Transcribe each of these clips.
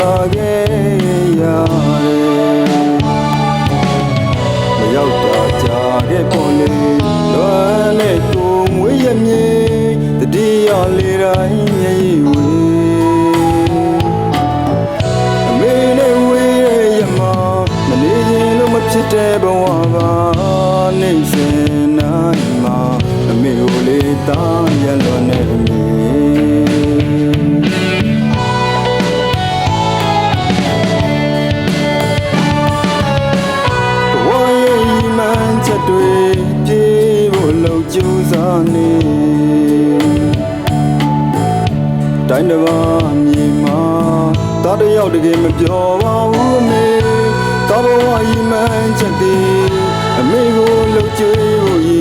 လာခဲ့ စားနေတိုင်းတစ်ပါးမြေမှာတားတစ်ယောက်တကယ်မပြောပါဘူးအမေတားဘဝဤမှန်ချက်တွေအမေကိုလုံကြွေးဖို့ဤ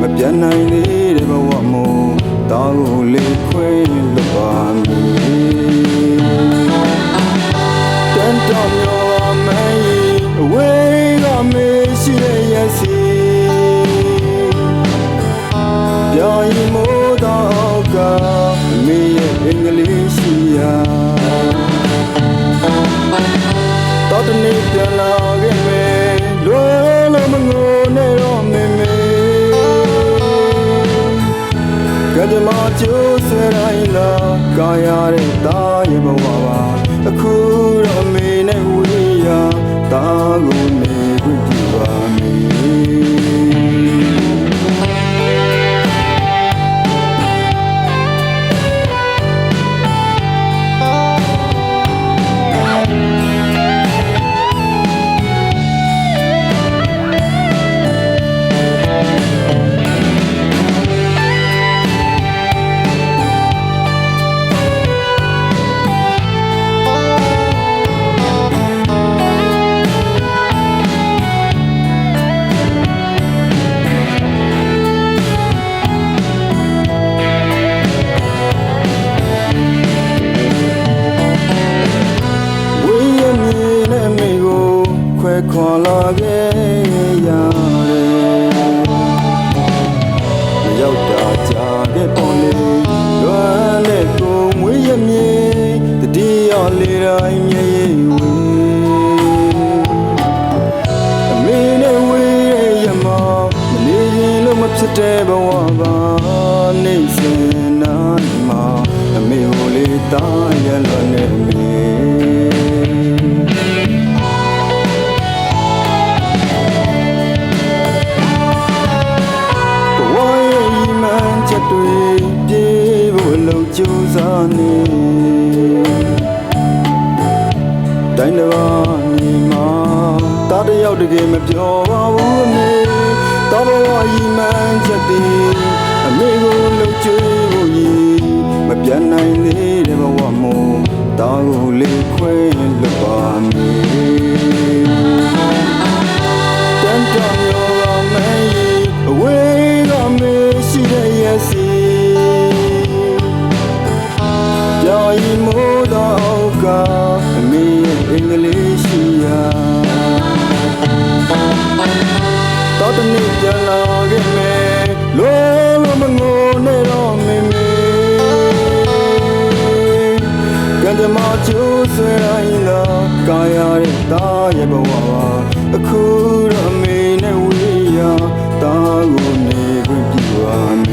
မပြတ်နိုင်သေး ကကြမကျိုးဆွဲတိုင်းလာကာရတဲ့သားရဲ့ဘဝပါအခုတော့မေနဲ့ဝေးရသား ပါနေစဉ်နိုင်မှာအမေကိုလေးသားရလွန်နေမေဘဝရဲ့ဤမှန်ချက်တွေပြေဖို့လုံကြိုးစားနေတိုင်းတစ်ပါးမြေမှာတားတစ်ယောက်တကယ်မပြောပါဘူးအမေ တော်ဘဝဤမှန်ချက်တွေအမေကိုလုံကြွေးဖို့ဤမပြတ်နိုင်သေး တော်တနေ့ပြန်လာခဲ့မယ်လောလောမငိုနဲ့တော့မေမေကံကြမ္မာကျိုးဆွဲတိုင်းလာကာရတဲ့သားရဲ့ဘဝပါအခုတော့အမေနဲ့ဝေးရသားကိုနေခွင့်ပြုပါ